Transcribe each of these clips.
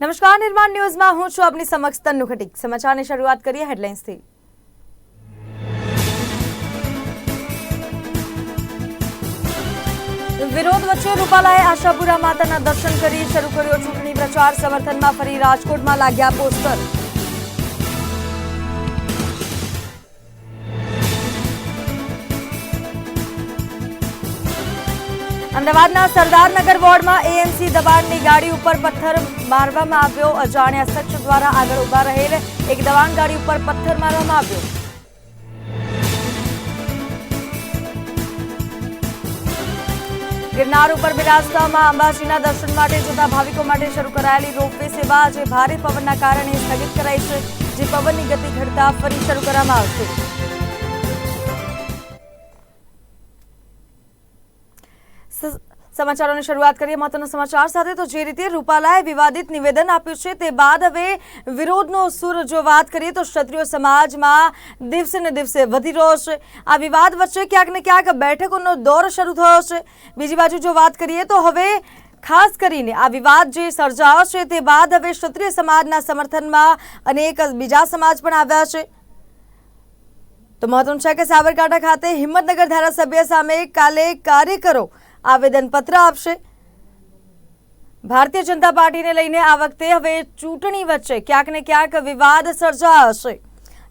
નમસ્કાર નિર્માણ ન્યૂઝમાં હું છું આપની સમક્ષ તન્નુ ખટીક. સમાચારની શરૂઆત કરીએ હેડલાઇન્સથી. વિરોધ વચ્ચે રૂપાલાએ આશાપુરા માતાના દર્શન કરી શરૂ કર્યો ચૂંટણી પ્રચાર. સમર્થનમાં ફરી રાજકોટમાં લાગ્યા પોસ્ટર. અમદાવાદના સરદારનગર વોર્ડમાં એએમસી દબાણની ગાડી ઉપર પથ્થર મારવામાં આવ્યો. અજાણ્યા શખ્સ દ્વારા આગળ ઊભા રહેલ એક દબાણ ગાડી ઉપર પથ્થર મારવામાં આવ્યો. ગિરનાર ઉપર બિરાજતા માં અંબાજીના દર્શન માટે જતા ભાવિકો માટે શરૂ કરાયેલી રોપવે સેવા આજે ભારે પવનના કારણે સ્થગિત કરાઈ છે. જે પવનની ગતિ ઘટતા ફરી શરૂ કરવામાં આવશે. સમાચારોની શરૂઆત કરીએ મહત્વના સમાચાર સાથે. તો જે રીતે રૂપાલાએ વિવાદિત નિવેદન આપ્યું છે તે બાદ હવે વિરોધનો સુર જો વાત કરીએ તો ક્ષત્રિય સમાજમાં દિવસે ને દિવસે વધી રહ્યો છે. આ વિવાદ વચ્ચે ક્યાંક ને ક્યાંક બેઠકોનો દોર શરૂ થયો છે. બીજી બાજુ જો વાત કરીએ તો હવે ખાસ કરીને આ વિવાદ જે સર્જાયો છે તે બાદ હવે ક્ષત્રિય સમાજના સમર્થનમાં અનેક બીજા સમાજ પણ આવ્યા છે. તો મહત્વનું છે કે સાબરકાંઠા ખાતે હિંમતનગર ધારાસભ્ય સામે કાલે કાર્યકરો આવેદનપત્ર આપશે. ભારતીય જનતા પાર્ટીને લઈને આ વખતે હવે ચૂંટણી વચ્ચે ક્યાંક ને ક્યાંક વિવાદ સર્જાયો હશે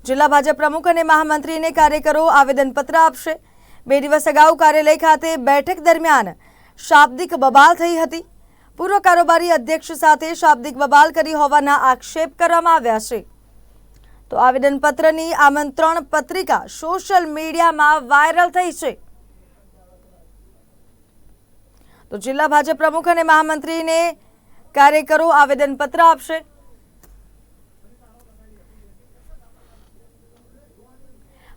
જિલ્લા ભાજપ પ્રમુખ અને મહામંત્રીને કાર્યકરો આવેદનપત્ર આપશે. બે દિવસ અગાઉ કાર્યાલય ખાતે બેઠક દરમિયાન શાબ્દિક બબાલ થઈ હતી. પૂર્વ કારોબારી અધ્યક્ષ સાથે શાબ્દિક બબાલ કરી હોવાના આક્ષેપ કરવામાં આવ્યા છે. તો આવેદનપત્રની આમંત્રણ પત્રિકા સોશિયલ મીડિયામાં વાયરલ થઈ છે. તો જિલ્લા ભાજપ પ્રમુખ અને મહામંત્રીને કાર્યકરો આવેદનપત્ર આપશે.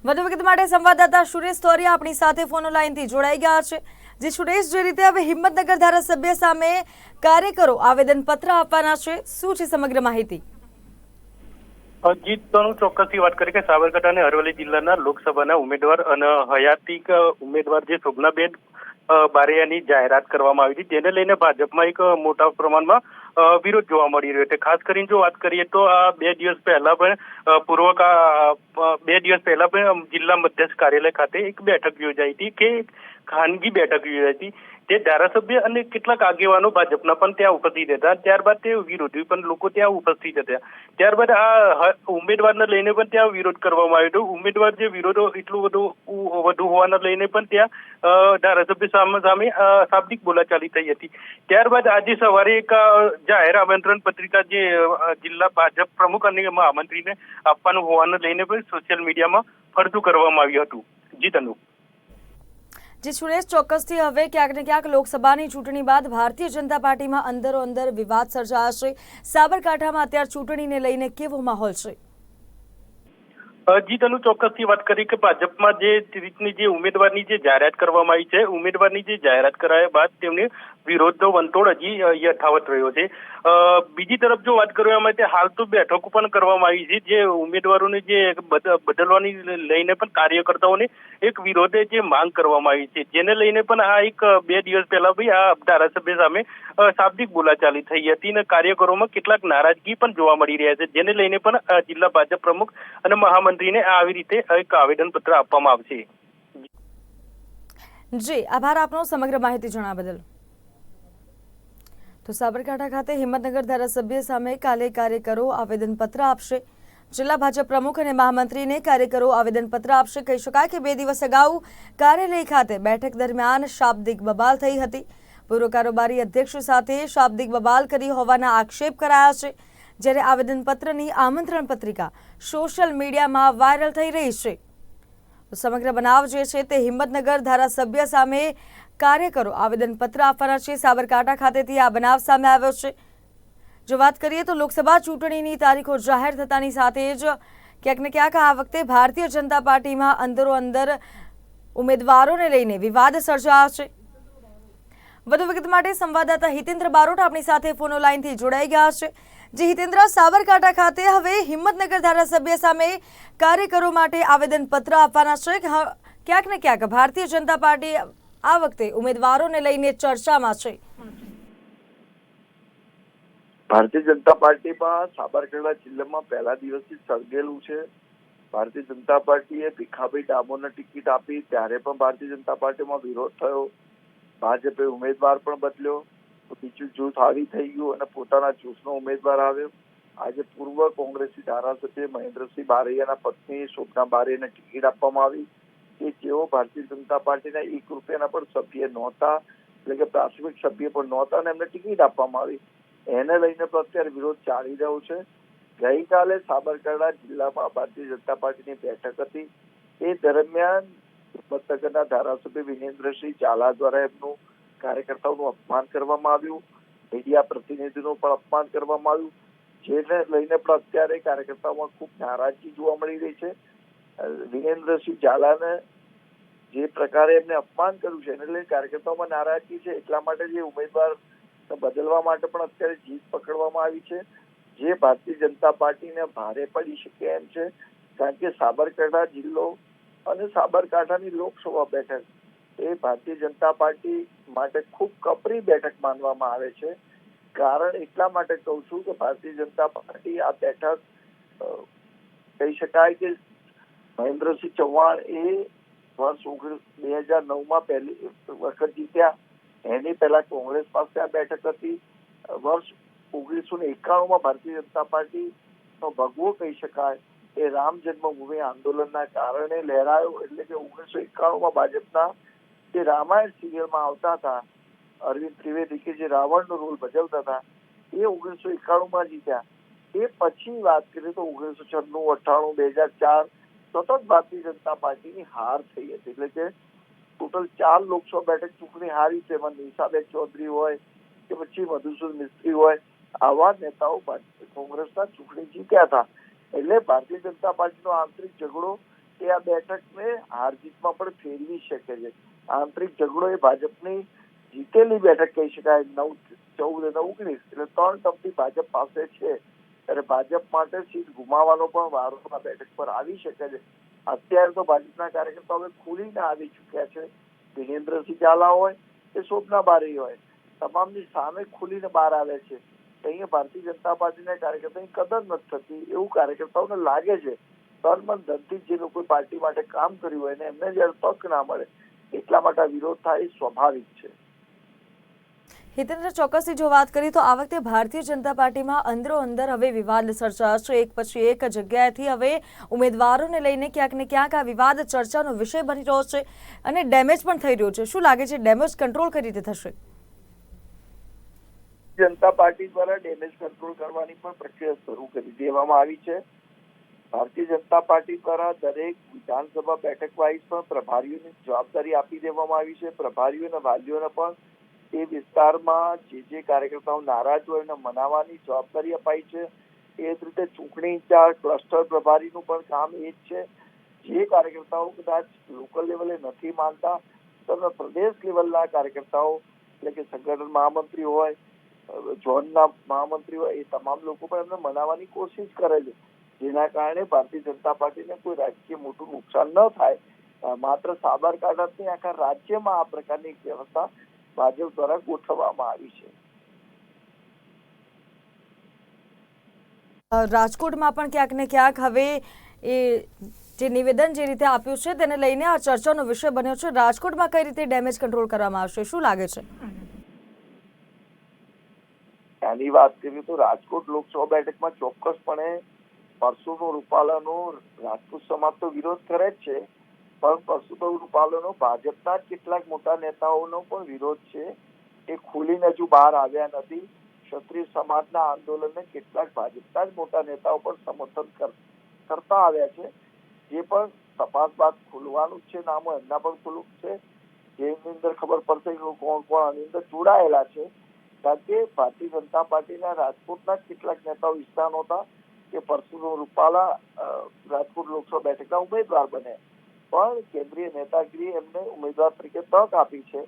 વધુ વિગત માટે સંવાદદાતા સુરેશ તોરિયા આપણી સાથે ફોન લાઈનથી જોડાઈ ગયા છે. જે સુરેશ, જે રીતે હવે હિંમતનગર ધારાસભ્ય સામે કાર્યકરો આવેદનપત્ર આપવાના છે, શું છે સમગ્ર માહિતી? જીત તણુ ચોક્કસથી વાત કરી કે સાબરકાંઠા અને અરવલ્લી જિલ્લાના લોકસભાના ઉમેદવાર અને હયાતિક ઉમેદવાર જે શોભનાબેન બારૈયાની જાહેરાત કરવામાં આવી હતી. જેને લઈને ભાજપમાં એક મોટા પ્રમાણમાં વિરોધ જોવા મળી રહ્યો છે. ખાસ કરીને જો વાત કરીએ તો આ બે દિવસ પહેલા પણ પૂર્વ બે દિવસ પહેલા પણ જિલ્લા મધ્યસ્થ કાર્યાલય ખાતે એક બેઠક યોજાઈ હતી કે ખાનગી બેઠક યોજાઈ હતી. તે ધારાસભ્ય અને કેટલાક આગેવાનો ભાજપના પણ ત્યાં ઉપસ્થિત હતા. ત્યારબાદ તે વિરોધી પણ લોકો ત્યાં ઉપસ્થિત હતા. ત્યારબાદ આ ઉમેદવારને લઈને પણ ત્યાં વિરોધ કરવામાં આવ્યો હતો. ઉમેદવાર જે વિરોધો એટલું બધું વધુ હોવાને લઈને પણ ત્યાં ધારાસભ્ય સામે સામે શાબ્દિક બોલાચાલી થઈ હતી. ત્યારબાદ આજે સવારે એક જાહેર આમંત્રણ પત્રિકા જે જિલ્લા ભાજપ પ્રમુખ અને મહામંત્રીને આપવાનું હોવાને લઈને પણ સોશિયલ મીડિયામાં ફરતું કરવામાં આવ્યું હતું. જી તનુ જે સુરેશ ચોક્કસથી હવે ક્યાંક ને ક્યાંક લોકસભાની ચૂંટણી બાદ ભારતીય જનતા પાર્ટીમાં અંદરો અંદર વિવાદ સર્જાશે. સાબરકાંઠામાં અત્યારે ચૂંટણીને લઈને કેવો માહોલ છે? જી તનુ ચોક્કસથી વાત કરી કે ભાજપમાં જે રીતની જે ઉમેદવારની જે જાહેરાત કરવામાં આવી છે, ઉમેદવારની જે જાહેરાત કરાયા બાદ તેમને વિરોધનો વંતોળ હજી યથાવત રહ્યો છે. બીજી તરફ જો વાત કરવામાં આવે તો હાલ તો બેઠકો પણ કરવામાં આવી છે. જે ઉમેદવારોને જે બદલવાની લઈને પણ કાર્યકર્તાઓને એક વિરોધે જે માંગ કરવામાં આવી છે, જેને લઈને પણ આ એક, બે દિવસ પહેલા ભાઈ આ ધારાસભ્ય સામે શાબ્દિક બોલાચાલી થઈ હતી અને કાર્યકરોમાં કેટલાક નારાજગી પણ જોવા મળી રહ્યા છે, જેને લઈને પણ જિલ્લા ભાજપ પ્રમુખ અને મહામંત્રીને આવી રીતે એક આવેદનપત્ર આપવામાં આવશે. જી, આભાર આપનો સમગ્ર માહિતી જણાવવા બદલ. તો સાબરકાંઠા ખાતે હિંમતનગર ધારાસભ્ય સામે કાલે કાર્યકરો આવેદનપત્ર આપશે. જિલ્લા ભાજપ પ્રમુખ અને મહામંત્રીને કાર્યકરો આવેદનપત્ર આપશે. કહી શકાય કે બે દિવસ અગાઉ કાર્યાલય ખાતે બેઠક દરમિયાન શાબ્દિક બબાલ થઈ હતી. પૂર્વ કારોબારી અધ્યક્ષ સાથે શાબ્દિક બબાલ કરી હોવાના આક્ષેપ કરાયા છે. જ્યારે આવેદનપત્રની આમંત્રણ પત્રિકા સોશિયલ મીડિયામાં વાયરલ થઈ રહી છે. સમગ્ર બનાવ જે છે તે હિંમતનગર ધારાસભ્ય સામે કાર્યકરો આવેદનપત્ર આપવાના છે. સાબરકાંઠા ખાતેથી આ બનાવ સામે આવ્યો છે. જો વાત કરીએ તો લોકસભા ચૂંટણીની તારીખો જાહેર થતાની સાથે જ ક્યાંક ને ક્યાંક આ વખતે ભારતીય જનતા પાર્ટીમાં અંદરો અંદર ઉમેદવારોને લઈને વિવાદ સર્જાયા છે. વધુ વિગત માટે સંવાદદાતા હિતેન્દ્ર બારોટ આપણી સાથે ફોનો લાઈનથી જોડાઈ ગયા છે. જે હિતેન્દ્ર, સાબરકાંઠા ખાતે હવે હિંમતનગર ધારાસભ્ય સામે કાર્યકરો માટે આવેદનપત્ર આપવાના છે. ક્યાંક ને ક્યાંક ભારતીય જનતા પાર્ટી આ વખતે ઉમેદવારોને લઈને ચર્ચામાં છે. ભારતીય જનતા પાર્ટીમાં સાબરકાંઠા જિલ્લામાં પહેલા દિવસથી સળગેલું છે. ભારતીય જનતા પાર્ટીએ ભીખાભાઈ ડામોરને ટિકિટ આપી ત્યારે પણ ભારતીય જનતા પાર્ટીમાં વિરોધ થયો. ભાજપે ઉમેદવાર પણ બદલ્યો. બીજું જૂથ આવી થઈ ગયું અને પોતાના જૂથનો ઉમેદવાર આવ્યો. આજે પૂર્વ કોંગ્રેસી ધારાસભ્ય મહેન્દ્રસિંહ બારૈયાના પત્ની શોભના બારૈયાને ટિકિટ આપવામાં આવી. કે જેઓ ભારતીય જનતા પાર્ટીના એક રૂપિયાના પણ સભ્ય નહોતા, એટલે કે પ્રાથમિક સભ્ય પણ નહોતા અને એમને ટિકિટ આપવામાં આવી. એને લઈને પણ અત્યારે વિરોધ ચાલી રહ્યો છે. ગઈકાલે સાબરકાંઠા જિલ્લામાં ભારતીય જનતા પાર્ટીની બેઠક હતી. એ દરમિયાન હિંમતનગરના ધારાસભ્ય વિનેન્દ્રસિંહ ઝાલા દ્વારા એમનું કાર્યકર્તાઓનું અપમાન કરવામાં આવ્યું. મીડિયા પ્રતિનિધિનું પણ અપમાન કરવામાં આવ્યું. જેને લઈને પણ અત્યારે કાર્યકર્તાઓમાં ખૂબ નારાજગી જોવા મળી રહી છે. વિનેન્દ્રસિંહ ઝાલાને જે પ્રકારે એમને અપમાન કર્યું છે, એને લઈને કાર્યકર્તાઓમાં નારાજગી છે, એટલા માટે જે ઉમેદવાર બદલવા માટે પણ અત્યારે જીત પકડવામાં આવી છે. જે ભારતીય જનતા પાર્ટીને ભારે પડી શકે એમ છે, કારણ કે સાબરકાંઠા જિલ્લો અને સાબરકાંઠાની લોકસભા બેઠક એ ભારતીય જનતા પાર્ટી માટે ખૂબ કપરી બેઠક માનવામાં આવે છે. કારણ એટલા માટે કહું છું કે ભારતીય જનતા પાર્ટી આ બેઠક કહી શકાય કે મહેન્દ્રસિંહ ચૌહાણ એ વર્ષ ઓગણીસ, બે હજાર નવમાં પહેલી વખત જીત્યા. એની પહેલા કોંગ્રેસ પાસે આ બેઠક હતી. વર્ષ ઓગણીસો ને એકાણુંમાં ભારતીય જનતા પાર્ટી નો ભગવો કહી શકાય એ રામ જન્મભૂમિ આંદોલનના કારણે લહેરાયો. એટલે કે ઓગણીસો એકાણુંમાં ભાજપના જે રામાયણ સિરિયલમાં આવતા હતા, અરવિંદ ત્રિવેદી કે જે રાવણનો રોલ ભજવતા હતા, એ ઓગણીસો એકાણુંમાં જીત્યા. એ પછી વાત કરીએ તો ઓગણીસો છન્નું, અઠ્ઠાણું, બે હજાર ચાર સતત ભારતીય જનતા પાર્ટીની હાર થઈ હતી. એટલે કે ટોટલ ચાર લોકસભા બેઠક ચૂંટણી હારી છે. એમાં નિશાબેન ચૌધરી હોય કે પછી મધુસૂદન મિસ્ત્રી હોય, આવા નેતાઓ કોંગ્રેસના ચૂંટણી જીત્યા હતા. એટલે ભારતીય જનતા પાર્ટીનો આંતરિક ઝઘડો એ આ બેઠકને હાર જીતમાં પણ ફેરવી શકે છે. આંતરિક ઝઘડો એ ભાજપની જીતેલી બેઠક કહી શકાય. નવ ચૌદ અને ઓગણીસ. એટલે ત્રણ ટપથી ભાજપ પાસે છે. ત્યારે ભાજપ માટે સીટ ગુમાવવાનો પણ વારો આ બેઠક પર આવી શકે છે. અત્યારે તો ભાજપના કાર્યકર્તાઓ હવે ખુલીને આવી ચુક્યા છે. વિરેન્દ્રસિંહ ઝાલા હોય કે શોભના બારી હોય, તમામની સામે ખુલીને બહાર આવે છે. અહીંયા ભારતીય જનતા પાર્ટીના કાર્યકર્તાની કદર નથી થતી, એવું કાર્યકર્તાઓને લાગે છે. તન મન ધનથી જે લોકો પાર્ટી માટે કામ કર્યું હોય ને એમને જયારે તક ના મળે, એટલા માટે વિરોધ થાય એ સ્વાભાવિક છે. હિતેન્દ્ર ચોક્કસથી જો વાત કરીએ તો આ વખતે ભારતીય જનતા પાર્ટીમાં અંદરો અંદર હવે વિવાદ સર્જાશે એક પછી એક જગ્યાએથી હવે ઉમેદવારોને લઈને ક્યાંક ને ક્યાંક આ વિવાદ ચર્ચાનો વિષય બની રહ્યો છે અને ડેમેજ પણ થઈ રહ્યો છે. શું લાગે છે ડેમેજ કંટ્રોલ કઈ રીતે થશે? જનતા પાર્ટી દ્વારા ડેમેજ કંટ્રોલ કરવાની પણ પ્રક્રિયા શરૂ કરી દેવામાં આવી છે. ભારતીય જનતા પાર્ટી દ્વારા દરેક વિધાનસભા બેઠક વાઇઝ પણ પ્રભારીઓની જવાબદારી આપી દેવામાં આવી છે. પ્રભારીઓ અને વાલીઓને પણ એ વિસ્તારમાં જે જે કાર્યકર્તાઓ નારાજ હોય એને મનાવવાની જવાબદારી અપાઈ છે, એ જ રીતે ચૂંટણી ચાર ક્લસ્ટર પ્રભારીનું પણ કામ એ જ છે. જે કાર્યકર્તાઓ કદાચ લોકલ લેવલે નથી માનતા તમે પ્રદેશ લેવલના કાર્યકર્તાઓ, એટલે કે સંગઠન મહામંત્રી હોય ઝોનના મહામંત્રી હોય, એ તમામ લોકો પણ એમને મનાવવાની કોશિશ કરે છે. જેના કારણે ભારતીય જનતા પાર્ટીને કોઈ રાજકીય મોટું નુકસાન ન થાય. માત્ર સાબરકાંઠાથી આખા રાજ્યમાં આ પ્રકારની વ્યવસ્થા ભાજપ દ્વારા ગોઠવવામાં આવી છે. રાજકોટમાં પણ ક્યાંક ને ક્યાંક હવે એ જે નિવેદન જે રીતે આપ્યું છે તેને લઈને આ ચર્ચાનો વિષય બન્યો છે. રાજકોટમાં કઈ રીતે ડેમેજ કંટ્રોલ કરવામાં આવશે? શું લાગે છે? એની વાત કરીએ તો રાજકોટ લોકસભા બેઠકમાં ચોક્કસપણે પરસોત્તમ રૂપાલાનો રાજપૂત સમાજ તો વિરોધ કરે જ છે. પણ પરસોત્તમ રૂપાલાનો ભાજપના કેટલાક મોટા નેતાઓનો પણ વિરોધ છે. એ ખુલીને હજુ બહાર આવ્યા નથી. ક્ષત્રિય સમાજના આંદોલનને કેટલાક ભાજપના જ મોટા નેતાઓ પણ સમર્થન કર- કરતા આવ્યા છે. જે પણ તપાસ બાદ ખુલવાનું છે, નામો એમના પણ ખુલ્લું છે. જેની અંદર ખબર પડશે કે કોણ કોણ આની અંદર જોડાયેલા છે. કારણ કે ભારતીય જનતા પાર્ટીના રાજકોટના કેટલાક નેતાઓ ઈચ્છતા નહોતા કે પરસોત્તમ રૂપાલા રાજકોટ લોકસભા બેઠકના ઉમેદવાર બને. પણ કેન્દ્રીય નેતાગીરીએ એમને ઉમેદવાર તરીકે તક આપી છે.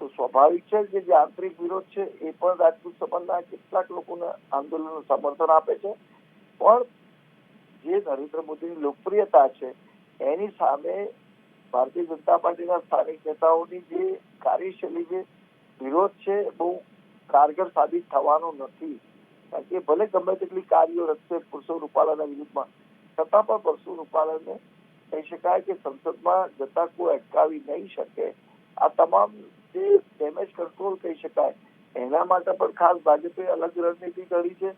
તો સ્વાભાવિક છે કે જે આંતરિક વિરોધ છે એ પણ રાજપૂત સમાજના કેટલાક લોકોને આંદોલનનું સમર્થન આપે છે. પણ જે નરેન્દ્ર મોદીની લોકપ્રિયતા છે, એની સામે ભારતીય જનતા પાર્ટીના સ્થાનિક નેતાઓની જે કાર્યશૈલી જે વિરોધ છે બહુ કારગર સાબિત થવાનો નથી. કારણ કે ભલે ગમે તેટલી કાર્યો રસ્તે પુરુષો રૂપાલાના વિરુદ્ધમાં, છતાં પણ પરસુ રૂપાલાને કહી શકાય કે સંસદમાં જતા કોઈ અટકાવી નહીં શકે. આ તમામ જે ડેમેજ કંટ્રોલ કહી શકાય, એના માટે પણ ખાસ ભાજપે અલગ રણનીતિ કરી છે.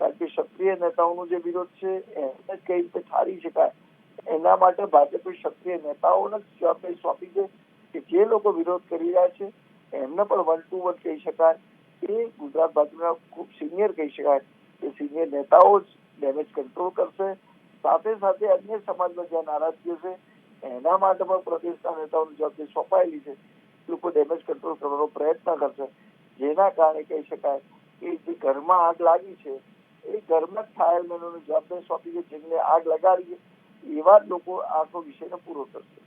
કારણ કે સક્રિય નેતાઓનો જે વિરોધ છે, એને કઈ રીતે ઠારી શકાય? એના માટે ભાજપે સક્રિય નેતાઓને જ જવાબદારી સોંપી છે કે જે લોકો વિરોધ કરી રહ્યા છે, એમને પણ વન ટુ વન કહી શકાય. એ ગુજરાત ભાજપના ખૂબ સિનિયર કહી શકાય. કે સિનિયર નેતાઓ જ ડેમેજ કંટ્રોલ કરશે. સાથે સાથે અન્ય સમાજમાં જ્યાં નારાજગીઓ છે, એના માટે પણ પ્રદેશના નેતાઓની જવાબદારી સોંપાયેલી છે. લોકો ડેમેજ કંટ્રોલ કરવાનો પ્રયત્ન કરશે. જેના કારણે કહી શકાય કે જે ઘરમાં આગ લાગી છે, એ ઘરમાં જ ફાયરમેનોની જવાબદારી સોંપી છે, જેમને આગ લગાડી એવા જ લોકો આખો વિષયને પૂરો કરશે.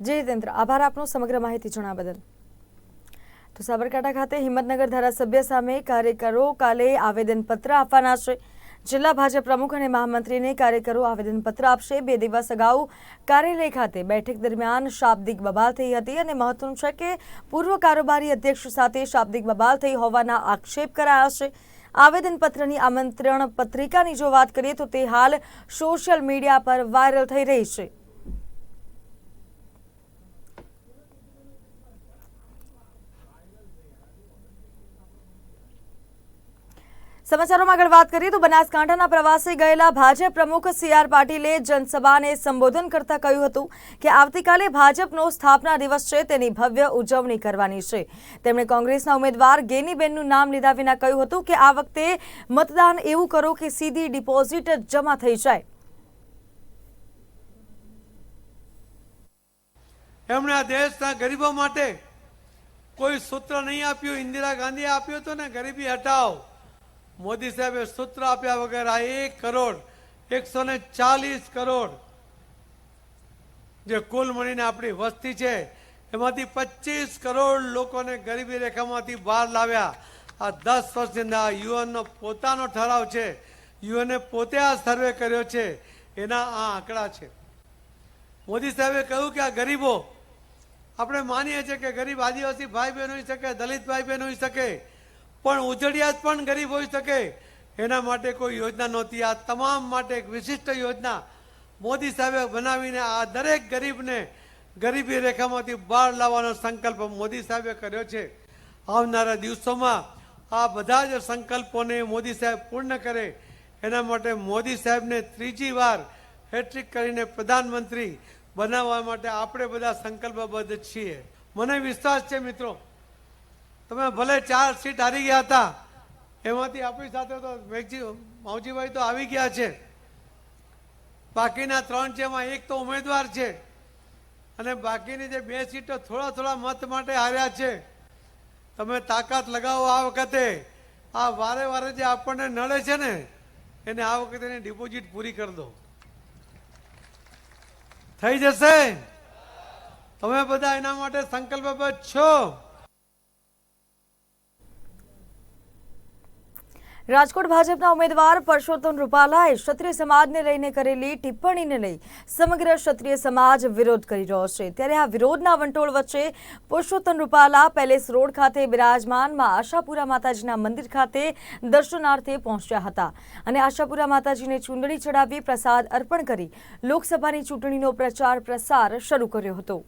જયતંત્ર આભાર આપનો સમગ્ર માહિતી જણાવવા બદલ. તો સાબરકાંઠા ખાતે હિંમતનગર ધારાસભ્ય સામે કાર્યકરો કાલે આવેદનપત્ર આપવાના છે. જિલ્લા ભાજપ પ્રમુખ અને મહામંત્રીને કાર્યકરો આવેદનપત્ર આપશે. બે દિવસ અગાઉ કાર્યાલય ખાતે બેઠક દરમિયાન શાબ્દિક બબાલ થઈ હતી અને મહત્વનું છે કે પૂર્વ કારોબારી અધ્યક્ષ સાથે શાબ્દિક બબાલ થઈ હોવાના આક્ષેપ કરાયા છે. આવેદનપત્રની આમંત્રણ પત્રિકાની જો વાત કરીએ તો તે હાલ સોશિયલ મીડિયા પર વાયરલ થઈ રહી છે. સમાચારોમાં આગળ વાત કરીએ તો બનાસકાંઠાના પ્રવાસે ગયેલા ભાજપ પ્રમુખ સી આર પાટીલે જનસભાને સંબોધન કરતા કહ્યું હતું કે આવતીકાલે ભાજપનો સ્થાપના દિવસ છે, તેની ભવ્ય ઉજવણી કરવાની છે. તેમણે કોંગ્રેસના ઉમેદવાર ગેનીબેનનું નામ લીધા વિના કહ્યું હતું કે આ વખતે મતદાન એવું કરો કે સીધી ડિપોઝિટ જમા થઈ જાય. એમણે આ દેશના ગરીબો માટે કોઈ સૂત્ર નહીં આપ્યું, ઇન્દિરા ગાંધીએ આપ્યું હતું ને, ગરીબી હટાવો. મોદી સાહેબે સૂત્ર આપ્યા વગર આ એક કરોડ એકસો ને ચાલીસ કરોડ જે કુલ મળીને આપણી વસ્તી છે, એમાંથી પચીસ કરોડ લોકોને ગરીબી રેખામાંથી બહાર લાવ્યા. આ દસ વર્ષની અંદર આ યુએનનો પોતાનો ઠરાવ છે. યુએને પોતે આ સર્વે કર્યો છે. એના આ આંકડા છે. મોદી સાહેબે કહ્યું કે આ ગરીબો, આપણે માનીએ છીએ કે ગરીબ આદિવાસી ભાઈ બહેન હોઈ શકે, દલિત ભાઈ બહેન હોઈ શકે પણ ઉજળિયાત પણ ગરીબ હોઈ શકે. એના માટે કોઈ યોજના નહોતી. આ તમામ માટે એક વિશિષ્ટ યોજના મોદી સાહેબે બનાવીને આ દરેક ગરીબને ગરીબી રેખામાંથી બહાર લાવવાનો સંકલ્પ મોદી સાહેબે કર્યો છે. આવનારા દિવસોમાં આ બધા જ સંકલ્પોને મોદી સાહેબ પૂર્ણ કરે. એના માટે મોદી સાહેબને ત્રીજી વાર હેટ્રિક કરીને પ્રધાનમંત્રી બનાવવા માટે આપણે બધા સંકલ્પબદ્ધ છીએ. મને વિશ્વાસ છે મિત્રો. તમે ભલે ચાર સીટ હારી ગયા હતા, એમાંથી આપણી સાથે તો મેઘજી માવજીભાઈ તો આવી ગયા છે. બાકીના ત્રણ છે, એમાં એક તો ઉમેદવાર છે. અને બાકીની જે બે સીટો થોડા થોડા મત માટે હાર્યા છે. તમે તાકાત લગાવો આ વખતે. આ વારે વારે જે આપણને નડે છે ને, એને આ વખતે એની ડિપોઝિટ પૂરી કરી દો. થઈ જશે? તમે બધા એના માટે સંકલ્પબદ્ધ છો? રાજકોટ ભાજપના ઉમેદવાર પરસોત્તમ રૂપાલાએ ક્ષત્રિય સમાજને લઈને કરેલી ટિપ્પણીને લઈ સમગ્ર ક્ષત્રિય સમાજ વિરોધ કરી રહ્યો છે. ત્યારે આ વિરોધના વંટોળ વચ્ચે પુરુષોત્તમ રૂપાલા પેલેસ રોડ ખાતે બિરાજમાનમાં આશાપુરા માતાજીના મંદિર ખાતે દર્શનાર્થે પહોંચ્યા હતા અને આશાપુરા માતાજીને ચૂંદડી ચડાવી પ્રસાદ અર્પણ કરી લોકસભાની ચૂંટણીનો પ્રચાર પ્રસાર શરૂ કર્યો હતો.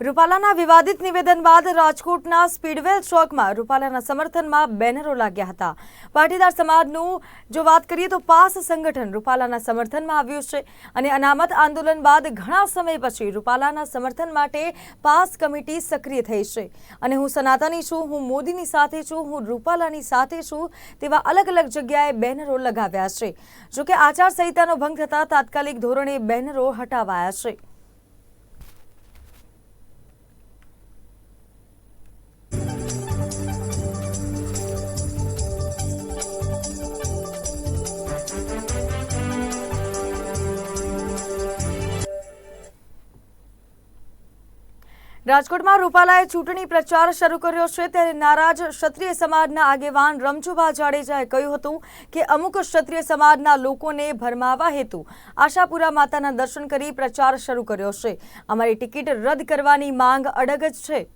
રૂપાલાના વિવાદિત નિવેદન બાદ રાજકોટના સ્પીડવેલ ચોકમાં રૂપાલાના સમર્થનમાં બેનરો લાગ્યા હતા. પાટીદાર સમાજનું જો વાત કરીએ તો પાસ સંગઠન રૂપાલાના સમર્થનમાં આવ્યું છે અને અનામત આંદોલન બાદ ઘણા સમય પછી રૂપાલાના સમર્થન માટે પાસ કમિટી સક્રિય થઈ છે. અને હું સનાતની છું, હું મોદીની સાથે છું, હું રૂપાલાની સાથે છું તેવા અલગ અલગ જગ્યાએ બેનરો લગાવ્યા છે. જોકે આચારસંહિતાનો ભંગ થતાં તાત્કાલિક ધોરણે બેનરો હટાવાયા છે. રાજકોટમાં રૂપાલાએ ચૂંટણી પ્રચાર શરૂ કર્યો છે ત્યારે નારાજ ક્ષત્રિય સમાજના આગેવાન રમજુભા જાડેજાએ કહ્યું હતું કે અમુક ક્ષત્રિય સમાજના લોકોને ભરમાવા હેતુ આશાપુરા માતાના દર્શન કરી પ્રચાર શરૂ કર્યો છે. અમારી ટિકિટ રદ કરવાની માંગ અડગ જ છે.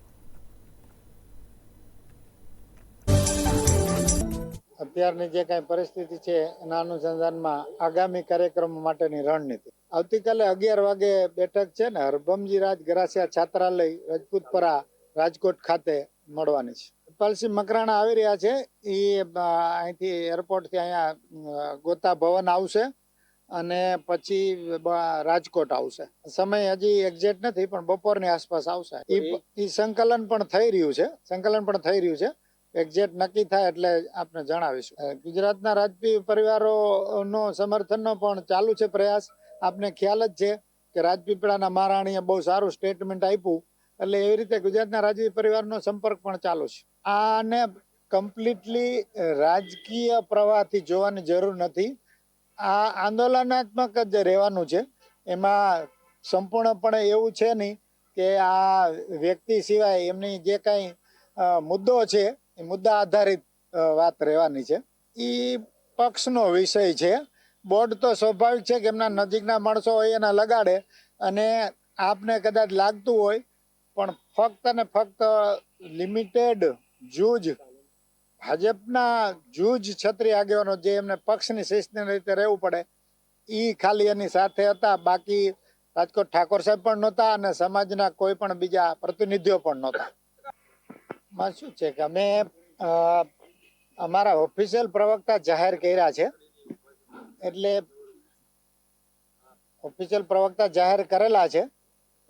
અત્યારની જે કાંઈ પરિસ્થિતિ છે એના અનુસંધાનમાં આગામી કાર્યક્રમો માટેની રણનીતિ. આવતીકાલે અગિયાર વાગે બેઠક છે ને હરભમજી રાજ ગરાસિયા છાત્રાલય રાજપૂતપરા રાજકોટ ખાતે મળવાની છે. ગોપાલસિંહ મકરાણા આવી રહ્યા છે. એ અહીંથી એરપોર્ટથી અહીંયા ગોતા ભવન આવશે અને પછી રાજકોટ આવશે. સમય હજી એક્ઝેક્ટ નથી પણ બપોરની આસપાસ આવશે. એ સંકલન પણ થઈ રહ્યું છે. સંકલન પણ થઈ રહ્યું છે. એક્ઝેક્ટ નક્કી થાય એટલે આપને જણાવીશું. ગુજરાતના રાજકીય પરિવારોનો સમર્થનનો પણ ચાલુ છે પ્રયાસ. આપને ખ્યાલ જ છે કે રાજપીપળાના મહારાણીએ બહુ સારું સ્ટેટમેન્ટ આપ્યું. એટલે એવી રીતે ગુજરાતના રાજકીય પરિવારનો સંપર્ક પણ ચાલુ છે. આને કમ્પ્લીટલી રાજકીય પ્રવાહથી જોવાની જરૂર નથી. આ આંદોલનાત્મક જ રહેવાનું છે. એમાં સંપૂર્ણપણે એવું છે નહીં કે આ વ્યક્તિ સિવાય એમની જે કાંઈ મુદ્દો છે એ મુદ્દા આધારિત વાત રહેવાની છે. એ પક્ષનો વિષય છે. બોર્ડ તો સ્વાભાવિક છે કે એમના નજીકના માણસો હોય એના લગાડે અને આપને કદાચ લાગતું હોય, પણ ફક્ત ને ફક્ત લિમિટેડ જૂજ, ભાજપના જૂજ છત્રી આગેવાનો જે એમને પક્ષની શિસ્તની રીતે રહેવું પડે એ ખાલી એની સાથે હતા. બાકી રાજકોટ ઠાકોર સાહેબ પણ નહોતા અને સમાજના કોઈ પણ બીજા પ્રતિનિધિઓ પણ નહોતા. માં શું છે કે અમે અમારા ઓફિશિયલ પ્રવક્તા જાહેર કર્યા છે. એટલે ઓફિશિયલ પ્રવક્તા જાહેર કરેલા છે.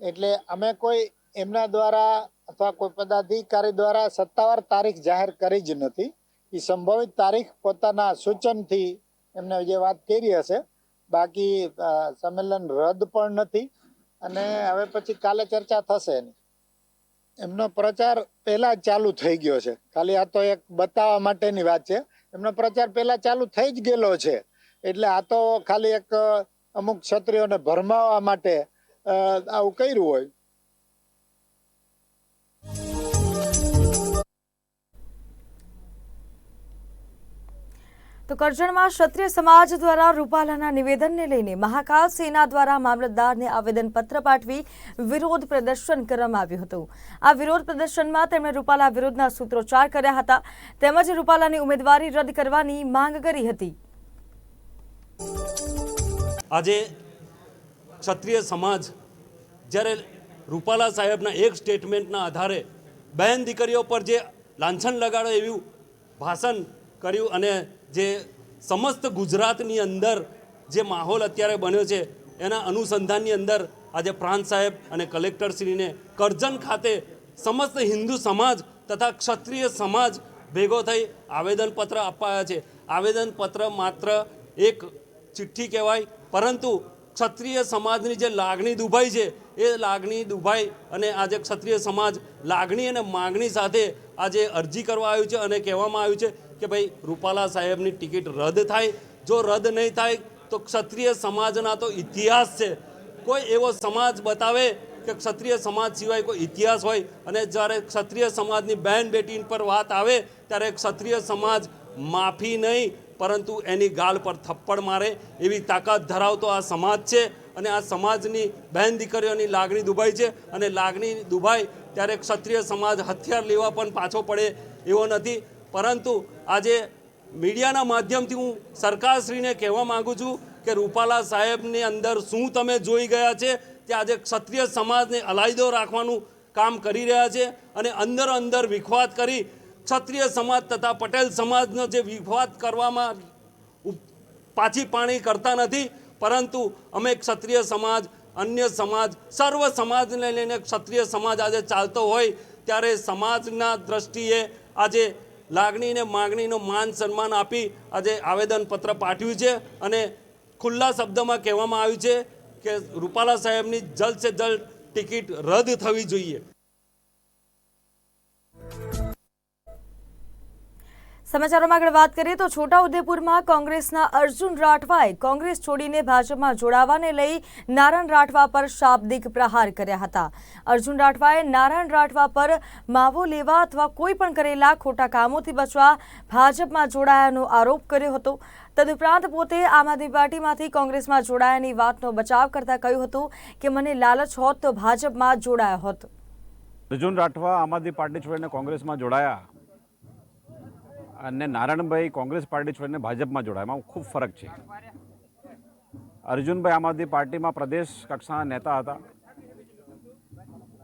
એટલે અમે કોઈ એમના દ્વારા અથવા કોઈ પદાધિકારી દ્વારા સત્તાવાર તારીખ જાહેર કરી જ નથી. એ સંભવિત તારીખ પોતાના સૂચનથી એમને જે વાત કરી હશે. બાકી સંમેલન રદ પણ નથી. અને હવે પછી કાલે ચર્ચા થશે એની. એમનો પ્રચાર પહેલા ચાલુ થઈ ગયો છે. ખાલી આ તો એક બતાવવા માટેની વાત છે. એમનો પ્રચાર પહેલા ચાલુ થઈ જ ગયેલો છે. એટલે આ તો ખાલી એક અમુક ક્ષત્રિયોને ભરમાવવા માટે આવું કર્યું હોય. તો કરજણમાં ક્ષત્રિય સમાજ દ્વારા રૂપાલાના નિવેદનને લઈને મહાકાલ સેના દ્વારા મામલતદારને આવેદનપત્ર પાઠવી વિરોધ પ્રદર્શન કરવામાં આવ્યું હતું. આ વિરોધ પ્રદર્શનમાં તેમણે રૂપાલા વિરુદ્ધના સૂત્રોચ્ચાર કર્યા હતા. તેમજ રૂપાલાની ઉમેદવારી રદ કરવાની માંગ કરી હતી. આજે ક્ષત્રિય સમાજ જ્યારે રૂપાલા સાહેબના એક સ્ટેટમેન્ટના આધારે બહેન દીકરીઓ પર જે લાંછન લગાડો એવું ભાષણ કર્યું અને જે સમસ્ત ગુજરાતની અંદર જે માહોલ અત્યારે બન્યો છે, એના અનુસંધાનની અંદર આજે પ્રાંત સાહેબ અને કલેક્ટરશ્રીને કરજણ ખાતે સમસ્ત હિન્દુ સમાજ તથા ક્ષત્રિય સમાજ ભેગો થઈ આવેદનપત્ર અપાયા છે. આવેદનપત્ર માત્ર એક ચિઠ્ઠી કહેવાય, પરંતુ ક્ષત્રિય સમાજની જે લાગણી દુભાઈ છે, એ લાગણી દુભાઈ અને આજે ક્ષત્રિય સમાજ લાગણી અને માગણી સાથે આજે અરજી કરવા આવ્યું છે અને કહેવામાં આવ્યું છે કે ભાઈ રૂપાલા સાહેબની ટિકિટ રદ થાય. જો રદ નહીં થાય, તો ક્ષત્રિય સમાજના તો ઇતિહાસ છે. કોઈ એવો સમાજ બતાવે કે ક્ષત્રિય સમાજ સિવાય કોઈ ઇતિહાસ હોય અને જ્યારે ક્ષત્રિય સમાજની બહેન બેટી પર વાત આવે, ત્યારે ક્ષત્રિય સમાજ માફી નહીં, પરંતુ એની ગાલ પર થપ્પડ મારે. એવી તાકાત ધરાવતો આ સમાજ છે અને આ સમાજની બહેન દીકરીઓની લાગણી દુભાઈ છે અને લાગણી દુભાઈ ત્યારે ક્ષત્રિય સમાજ હથિયાર લેવા પણ પાછો પડે એવો નથી. પરંતુ આજે મીડિયાના માધ્યમથી હું સરકારશ્રીને કહેવા માગું છું કે રૂપાલા સાહેબની અંદર શું તમે જોઈ ગયા છે તે આજે ક્ષત્રિય સમાજને અલાયદો રાખવાનું કામ કરી રહ્યા છે અને અંદર અંદર વિખવાદ કરી ક્ષત્રિય સમાજ તથા પટેલ સમાજનો જે વિખવાદ કરવામાં પાછી પાણી કરતા નથી, પરંતુ અમે ક્ષત્રિય સમાજ, અન્ય સમાજ, સર્વ સમાજને લઈને ક્ષત્રિય સમાજ આજે ચાલતો હોય ત્યારે સમાજના દ્રષ્ટિએ આજે લાગણી ને માગણીનો માન સન્માન આપી આજે આવેદનપત્ર પાઠવ્યું છે અને ખુલ્લા શબ્દમાં કહેવામાં આવ્યું છે કે રૂપાલા સાહેબની જલ્દ સે જલ્દ ટિકિટ રદ થવી જોઈએ. સમાચારોમાં આગળ વાત કરીએ તો છોટાઉદેપુરમાં કોંગ્રેસના અર્જુન રાઠવાએ કોંગ્રેસ છોડીને ભાજપમાં જોડાવાને લઈ નારાયણ રાઠવા પર શાબ્દિક પ્રહાર કર્યા હતા. અર્જુન રાઠવાએ નારાયણ રાઠવા પર માવો લેવા અથવા કોઈ પણ કરેલા ખોટા કામોથી બચવા ભાજપમાં જોડાયાનો આરોપ કર્યો હતો. તદુપરાંત પોતે આમ આદમી પાર્ટીમાંથી કોંગ્રેસમાં જોડાયાની વાતનો બચાવ કરતા કહ્યું હતું કે, મને લાલચ હોત તો ભાજપમાં જોડાયો હોત. અર્જુન રાઠવા આમ આદમી પાર્ટી છોડીને કોંગ્રેસમાં જોડાયા. અને નારાયણભાઈ કોંગ્રેસ પાર્ટી છોડીને ભાજપમાં જોડાયા. એમાં ખૂબ ફરક છે. અર્જુનભાઈ આમ આદમી પાર્ટીમાં પ્રદેશ કક્ષાના નેતા હતા.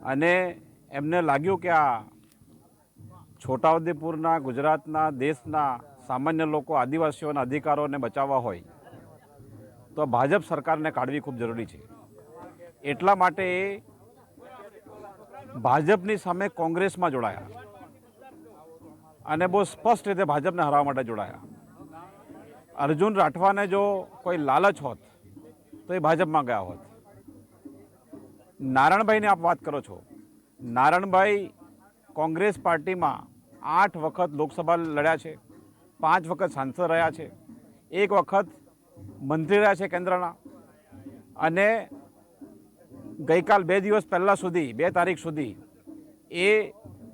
અને એમને લાગ્યું કે આ છોટાઉદેપુરના, ગુજરાતના, દેશના સામાન્ય લોકો, આદિવાસીઓના અધિકારોને બચાવવા હોય, તો ભાજપ સરકારને કાઢવી ખૂબ જરૂરી છે. એટલા માટે ભાજપની સામે કોંગ્રેસમાં જોડાયા. અને બહુ સ્પષ્ટ રીતે ભાજપને હરાવવા માટે જોડાયા. અર્જુન રાઠવાને જો કોઈ લાલચ હોત, તો એ ભાજપમાં ગયા હોત. નારાયણભાઈની આપ વાત કરો છો. નારાયણભાઈ કોંગ્રેસ પાર્ટીમાં આઠ વખત લોકસભા લડ્યા છે, પાંચ વખત સાંસદ રહ્યા છે, એક વખત મંત્રી રહ્યા છે કેન્દ્રના. અને ગઈકાલ બે દિવસ પહેલાં સુધી, બે તારીખ સુધી એ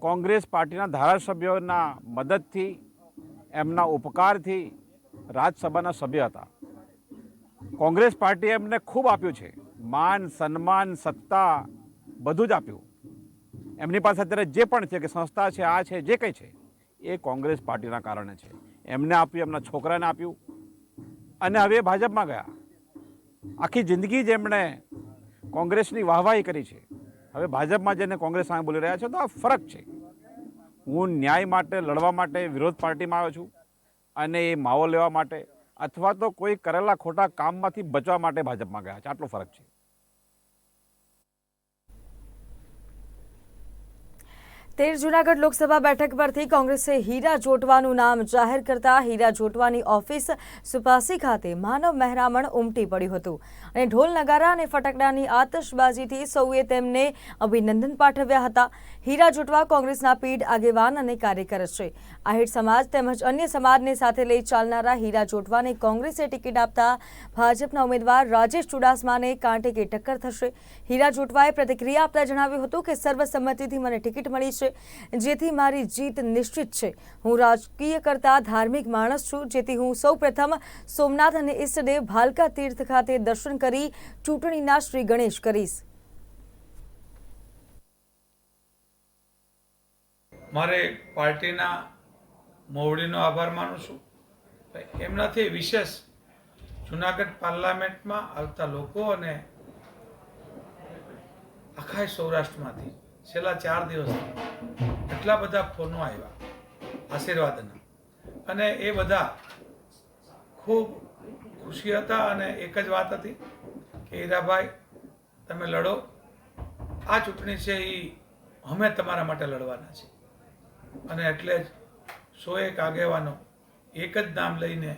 કોંગ્રેસ પાર્ટીના ધારાસભ્યોના મદદથી, એમના ઉપકારથી રાજ્યસભાના સભ્ય હતા. કોંગ્રેસ પાર્ટીએ એમને ખૂબ આપ્યું છે. માન, સન્માન, સત્તા બધું જ આપ્યું. એમની પાસે અત્યારે જે પણ છે, કે સંસ્થા છે, આ છે, જે કંઈ છે, એ કોંગ્રેસ પાર્ટીના કારણે છે. એમને આપ્યું, એમના છોકરાને આપ્યું. અને હવે ભાજપમાં ગયા. આખી જિંદગી જ એમણે કોંગ્રેસની વાહવાહી કરી છે. હવે ભાજપમાં જઈને કોંગ્રેસ સામે બોલી રહ્યા છે, તો આ ફરક છે. હું ન્યાય માટે લડવા માટે વિરોધ પાર્ટીમાં આવ્યો છું અને એ માવો લેવા માટે અથવા તો કોઈ કરેલા ખોટા કામમાંથી બચવા માટે ભાજપમાં ગયા છે. આટલો ફરક છે. તેર જૂનાગઢ લોકસભા બેઠક પરથી કોંગ્રેસે હીરા જોટવાનું નામ જાહેર કરતા હીરા જોટવાની ઓફિસ સુપાસી ખાતે માનવ મહેરામણ ઉમટી પડ્યું હતું. અને ઢોલ નગારા અને ફટાકડાની આતશબાજીથી સૌએ તેમને અભિનંદન પાઠવ્યા હતા. હીરા જોટવા કોંગ્રેસના પીઢ, આગેવાન અને કાર્યકર છે. આહિર સમાજ તેમજ અન્ય સમાજને સાથે લઈ ચાલનારા હીરા જોટવાને કોંગ્રેસે ટિકિટ આપતા ભાજપના ઉમેદવાર રાજેશ ચુડાસમાને કાંટે કે ટક્કર થશે. હીરા જોટવાએ પ્રતિક્રિયા આપતા જણાવ્યું હતું કે સર્વસંમતિથી મને ટિકિટ મળી છે. જેથી મારી જીત નિશ્ચિત છે. હું રાજકીય કરતા ધાર્મિક માણસ છું, જેથી હું સૌ પ્રથમ સોમનાથ અને ઈષ્ટદેવ ભાલકા તીર્થ ખાતે દર્શન કરી ચૂંટણીના શ્રી ગણેશ કરીશ. મારે પાર્ટીના મોવડીનો આભાર માનું છું. એમનાથી વિશેષ જુનાગઢ પાર્લામેન્ટમાં આવતા લોકો અને આખા સૌરાષ્ટ્રમાંથી છેલ્લા ચાર દિવસથી એટલા બધા ફોનો આવ્યા, આશીર્વાદના. અને એ બધા ખૂબ ખુશી હતા અને એક જ વાત હતી કે, હીરાભાઈ, તમે લડો. આ ચૂંટણી છે એ અમે તમારા માટે લડવાના છે અને એટલે જ સો એક આગેવાનો એક જ નામ લઈને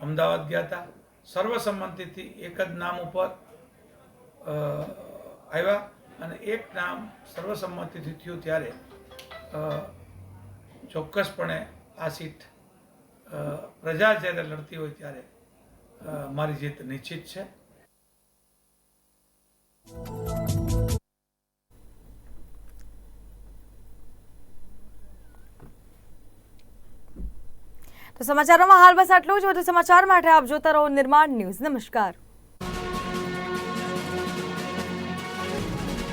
અમદાવાદ ગયા હતા. સર્વસંમતિથી એક જ નામ ઉપર આવ્યા. અને એક નામ સર્વસંમતિથી થયું ત્યારે ચોક્કસપણે આ સીટ પ્રજા જ્યારે લડતી હોય ત્યારે મારી જીત નિશ્ચિત છે. તો સમાચારોમાં હાલ બસ આટલું જ. વધુ સમાચાર માટે આપ જોતા રહો નિર્માણ ન્યૂઝ. નમસ્કાર.